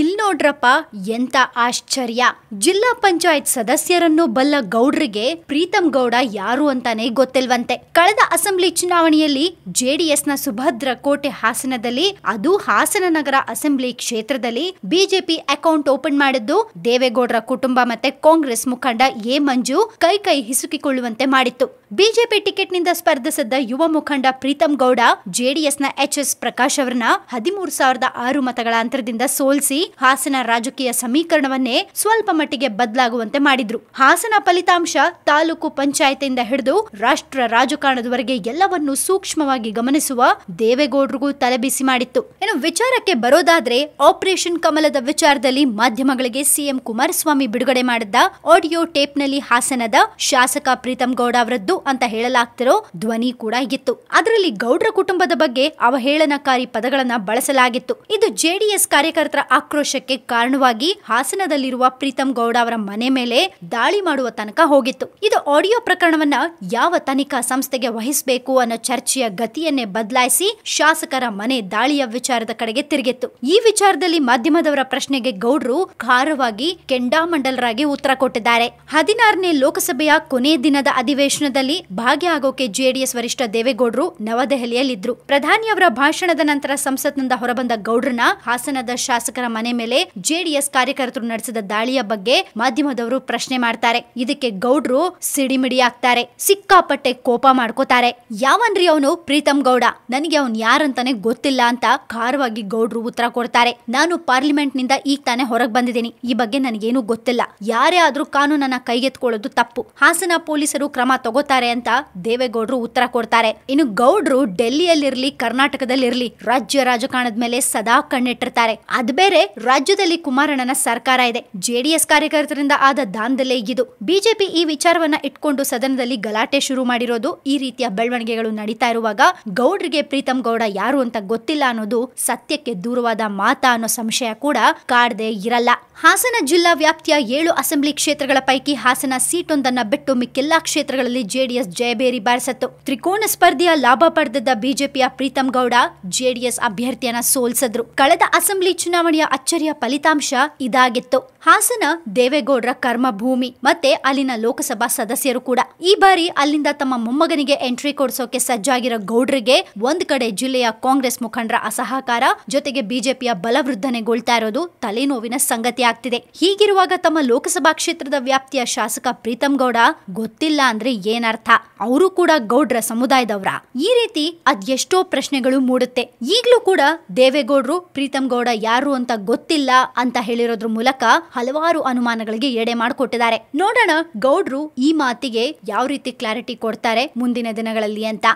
ಇಲ್ ನೋಡ್ರಪ್ಪ, ಎಂತ ಆಶ್ಚರ್ಯ. ಜಿಲ್ಲಾ ಪಂಚಾಯತ್ ಸದಸ್ಯರನ್ನು ಬಲ್ಲ ಗೌಡ್ರಿಗೆ ಪ್ರೀತಂ ಗೌಡ ಯಾರು ಅಂತಾನೆ ಗೊತ್ತಿಲ್ವಂತೆ. ಕಳೆದ ಅಸೆಂಬ್ಲಿ ಚುನಾವಣೆಯಲ್ಲಿ ಜೆಡಿಎಸ್ನ ಸುಭದ್ರ ಕೋಟೆ ಹಾಸನದಲ್ಲಿ, ಅದು ಹಾಸನ ನಗರ ಅಸೆಂಬ್ಲಿ ಕ್ಷೇತ್ರದಲ್ಲಿ ಬಿಜೆಪಿ ಅಕೌಂಟ್ ಓಪನ್ ಮಾಡಿದ್ದು, ದೇವೇಗೌಡರ ಕುಟುಂಬ ಮತ್ತೆ ಕಾಂಗ್ರೆಸ್ ಮುಖಂಡ ಎ ಮಂಜು ಕೈ ಕೈ ಹಿಸುಕಿಕೊಳ್ಳುವಂತೆ ಮಾಡಿತ್ತು. ಬಿಜೆಪಿ ಟಿಕೆಟ್ನಿಂದ ಸ್ಪರ್ಧಿಸಿದ್ದ ಯುವ ಮುಖಂಡ ಪ್ರೀತಂ ಗೌಡ, ಜೆಡಿಎಸ್ನ ಎಚ್ ಎಸ್ ಪ್ರಕಾಶ್ ಅವರನ್ನ ಹದಿಮೂರು ಸಾವಿರದ ಆರು ಮತಗಳ ಅಂತರದಿಂದ ಸೋಲಿಸಿ ಹಾಸನ ರಾಜಕೀಯ ಸಮೀಕರಣವನ್ನೇ ಸ್ವಲ್ಪ ಮಟ್ಟಿಗೆ ಬದಲಾಗುವಂತೆ ಮಾಡಿದ್ರು. ಹಾಸನ ಫಲಿತಾಂಶ ತಾಲೂಕು ಪಂಚಾಯತಿಯಿಂದ ಹಿಡಿದು ರಾಷ್ಟ್ರ ರಾಜಕಾರಣದವರೆಗೆ ಎಲ್ಲವನ್ನೂ ಸೂಕ್ಷ್ಮವಾಗಿ ಗಮನಿಸುವ ದೇವೇಗೌಡರಿಗೂ ತಲೆಬಿಸಿ ಮಾಡಿತ್ತು. ಇನ್ನು ವಿಚಾರಕ್ಕೆ ಬರೋದಾದ್ರೆ ಆಪರೇಷನ್ ಕಮಲದ ವಿಚಾರದಲ್ಲಿ ಮಾಧ್ಯಮಗಳಿಗೆ ಸಿಎಂ ಕುಮಾರಸ್ವಾಮಿ ಬಿಡುಗಡೆ ಮಾಡಿದ್ದ ಆಡಿಯೋ ಟೇಪ್ನಲ್ಲಿ ಹಾಸನದ ಶಾಸಕ ಪ್ರೀತಂ ಗೌಡ ಅವರದ್ದು ಅಂತ ಹೇಳಲಾಗ್ತಿರೋ ಧ್ವನಿ ಕೂಡ ಇತ್ತು. ಅದರಲ್ಲಿ ಗೌಡ್ರ ಕುಟುಂಬದ ಬಗ್ಗೆ ಅವಹೇಳನಕಾರಿ ಪದಗಳನ್ನ ಬಳಸಲಾಗಿತ್ತು. ಇದು ಜೆಡಿಎಸ್ ಕಾರ್ಯಕರ್ತರ ಆಕ್ರೋಶಕ್ಕೆ ಕಾರಣವಾಗಿ ಹಾಸನದಲ್ಲಿರುವ ಪ್ರೀತಂ ಗೌಡ ಅವರ ಮನೆ ಮೇಲೆ ದಾಳಿ ಮಾಡುವ ತನಕ ಹೋಗಿತ್ತು. ಇದು ಆಡಿಯೋ ಪ್ರಕರಣವನ್ನ ಯಾವ ತನಿಖಾ ಸಂಸ್ಥೆಗೆ ವಹಿಸಬೇಕು ಅನ್ನೋ ಚರ್ಚೆಯ ಗತಿಯನ್ನೇ ಬದಲಾಯಿಸಿ ಶಾಸಕರ ಮನೆ ದಾಳಿಯ ವಿಚಾರದ ಕಡೆಗೆ ತಿರುಗಿತ್ತು. ಈ ವಿಚಾರದಲ್ಲಿ ಮಾಧ್ಯಮದವರ ಪ್ರಶ್ನೆಗೆ ಗೌಡ್ರು ಖಾರವಾಗಿ ಕೆಂಡಾಮಂಡಲರಾಗಿ ಉತ್ತರ ಕೊಟ್ಟಿದ್ದಾರೆ. ಹದಿನಾರನೇ ಲೋಕಸಭೆಯ ಕೊನೆ ದಿನದ ಅಧಿವೇಶನದಲ್ಲಿ ಭಾಗಿಯಾಗೋಕೆ ಜೆಡಿಎಸ್ ವರಿಷ್ಠ ದೇವೇಗೌಡರು ನವದೆಹಲಿಯಲ್ಲಿದ್ರು. ಪ್ರಧಾನಿಯವರ ಭಾಷಣದ ನಂತರ ಸಂಸತ್ನಿಂದ ಹೊರಬಂದ ಗೌಡ್ರನ್ನ ಹಾಸನದ ಶಾಸಕರ ಮನೆ ಮೇಲೆ ಜೆಡಿಎಸ್ ಕಾರ್ಯಕರ್ತರು ನಡೆಸಿದ ದಾಳಿಯ ಬಗ್ಗೆ ಮಾಧ್ಯಮದವರು ಪ್ರಶ್ನೆ ಮಾಡ್ತಾರೆ. ಇದಕ್ಕೆ ಗೌಡ್ರು ಸಿಡಿಮಿಡಿ ಆಗ್ತಾರೆ. ಸಿಕ್ಕಾಪಟ್ಟೆ ಕೋಪ ಮಾಡ್ಕೋತಾರೆ. ಯಾವನ್ರಿ ಅವನು? ಪ್ರೀತಂ ಗೌಡ. ನನಗೆ ಅವನ್ ಯಾರಂತಾನೆ ಗೊತ್ತಿಲ್ಲ ಅಂತ ಖಾರವಾಗಿ ಗೌಡ್ರು ಉತ್ತರ ಕೊಡ್ತಾರೆ. ನಾನು ಪಾರ್ಲಿಮೆಂಟ್ನಿಂದ ಈಗ ತಾನೇ ಹೊರಗೆ ಬಂದಿದ್ದೀನಿ. ಈ ಬಗ್ಗೆ ನನಗೇನು ಗೊತ್ತಿಲ್ಲ. ಯಾರೇ ಆದ್ರೂ ಕಾನೂನನ್ನ ಕೈಗೆತ್ಕೊಳ್ಳೋದು ತಪ್ಪು. ಹಾಸನ ಪೊಲೀಸರು ಕ್ರಮ ತಗೋತಾರೆ ಅಂತ ದೇವೇಗೌಡರು ಉತ್ತರ ಕೊಡ್ತಾರೆ. ಇನ್ನು ಗೌಡ್ರು ಡೆಲ್ಲಿಯಲ್ಲಿರ್ಲಿ, ಕರ್ನಾಟಕದಲ್ಲಿರ್ಲಿ, ರಾಜ್ಯ ರಾಜಕಾರಣದ ಮೇಲೆ ಸದಾ ಕಣ್ಣಿಟ್ಟಿರ್ತಾರೆ. ಅದ್ ಬೇರೆ ರಾಜ್ಯದಲ್ಲಿ ಕುಮಾರಣ್ಣನ ಸರ್ಕಾರ ಇದೆ. ಜೆಡಿಎಸ್ ಕಾರ್ಯಕರ್ತರಿಂದ ಆದ ದಾಂಧಲೆ ಇದು. ಬಿಜೆಪಿ ಈ ವಿಚಾರವನ್ನ ಇಟ್ಕೊಂಡು ಸದನದಲ್ಲಿ ಗಲಾಟೆ ಶುರು ಮಾಡಿರೋದು ಈ ರೀತಿಯ ಬೆಳವಣಿಗೆಗಳು ನಡೀತಾ ಇರುವಾಗ ಗೌಡ್ರಿಗೆ ಪ್ರೀತಂ ಗೌಡ ಯಾರು ಅಂತ ಗೊತ್ತಿಲ್ಲ ಅನ್ನೋದು ಸತ್ಯಕ್ಕೆ ದೂರವಾದ ಮಾತಾ ಅನ್ನೋ ಸಂಶಯ ಕೂಡ ಕಾಡದೆ ಇರಲ್ಲ. ಹಾಸನ ಜಿಲ್ಲಾ ವ್ಯಾಪ್ತಿಯ ಏಳು ಅಸೆಂಬ್ಲಿ ಕ್ಷೇತ್ರಗಳ ಪೈಕಿ ಹಾಸನ ಸೀಟೊಂದನ್ನ ಬಿಟ್ಟು ಮಿಕ್ಕೆಲ್ಲಾ ಕ್ಷೇತ್ರಗಳಲ್ಲಿ ಜೆಡಿಎಸ್ ಜಯಬೇರಿ ಬಾರಿಸಿತ್ತು. ತ್ರಿಕೋನ ಸ್ಪರ್ಧೆಯ ಲಾಭ ಪಡೆದಿದ್ದ ಬಿಜೆಪಿಯ ಪ್ರೀತಂ ಗೌಡ ಜೆಡಿಎಸ್ ಅಭ್ಯರ್ಥಿಯನ್ನ ಸೋಲ್ಸದ್ರು. ಕಳೆದ ಅಸೆಂಬ್ಲಿ ಚುನಾವಣೆಯ ಅಚ್ಚರಿಯ ಫಲಿತಾಂಶ ಇದಾಗಿತ್ತು. ಹಾಸನ ದೇವೇಗೌಡರ ಕರ್ಮಭೂಮಿ ಮತ್ತೆ ಅಲ್ಲಿನ ಲೋಕಸಭಾ ಸದಸ್ಯರು ಕೂಡ. ಈ ಬಾರಿ ಅಲ್ಲಿಂದ ತಮ್ಮ ಮೊಮ್ಮಗನಿಗೆ ಎಂಟ್ರಿ ಕೊಡಿಸೋಕೆ ಸಜ್ಜಾಗಿರೋ ಗೌಡ್ರಿಗೆ ಒಂದ್ ಕಡೆ ಜಿಲ್ಲೆಯ ಕಾಂಗ್ರೆಸ್ ಮುಖಂಡರ ಅಸಹಕಾರ, ಜೊತೆಗೆ ಬಿಜೆಪಿಯ ಬಲವೃದ್ಧನೆಗೊಳ್ತಾ ಇರೋದು ತಲೆನೋವಿನ ಸಂಗತಿ ಆಗ್ತಿದೆ. ಹೀಗಿರುವಾಗ ತಮ್ಮ ಲೋಕಸಭಾ ಕ್ಷೇತ್ರದ ವ್ಯಾಪ್ತಿಯ ಶಾಸಕ ಪ್ರೀತಂ ಗೌಡ, ಗೊತ್ತಿಲ್ಲ ಅಂದ್ರೆ ಏನರ್ಥ? ಅವರು ಕೂಡ ಗೌಡ್ರ ಸಮುದಾಯದವ್ರ. ಈ ರೀತಿ ಅದೆಷ್ಟೋ ಪ್ರಶ್ನೆಗಳು ಮೂಡುತ್ತೆ. ಈಗ್ಲೂ ಕೂಡ ದೇವೇಗೌಡರು, ಪ್ರೀತಂ ಗೌಡ ಯಾರು ಅಂತ ಗೊತ್ತಿಲ್ಲ ಅಂತ ಹೇಳಿರೋದ್ರ ಮೂಲಕ ಹಲವಾರು ಅನುಮಾನಗಳಿಗೆ ಎಡೆ ಮಾಡಿಕೊಟ್ಟಿದ್ದಾರೆ. ನೋಡೋಣ ಗೌಡ್ರು ಈ ಮಾತಿಗೆ ಯಾವ ರೀತಿ ಕ್ಲಾರಿಟಿ ಕೊಡ್ತಾರೆ ಮುಂದಿನ ದಿನಗಳಲ್ಲಿ ಅಂತ.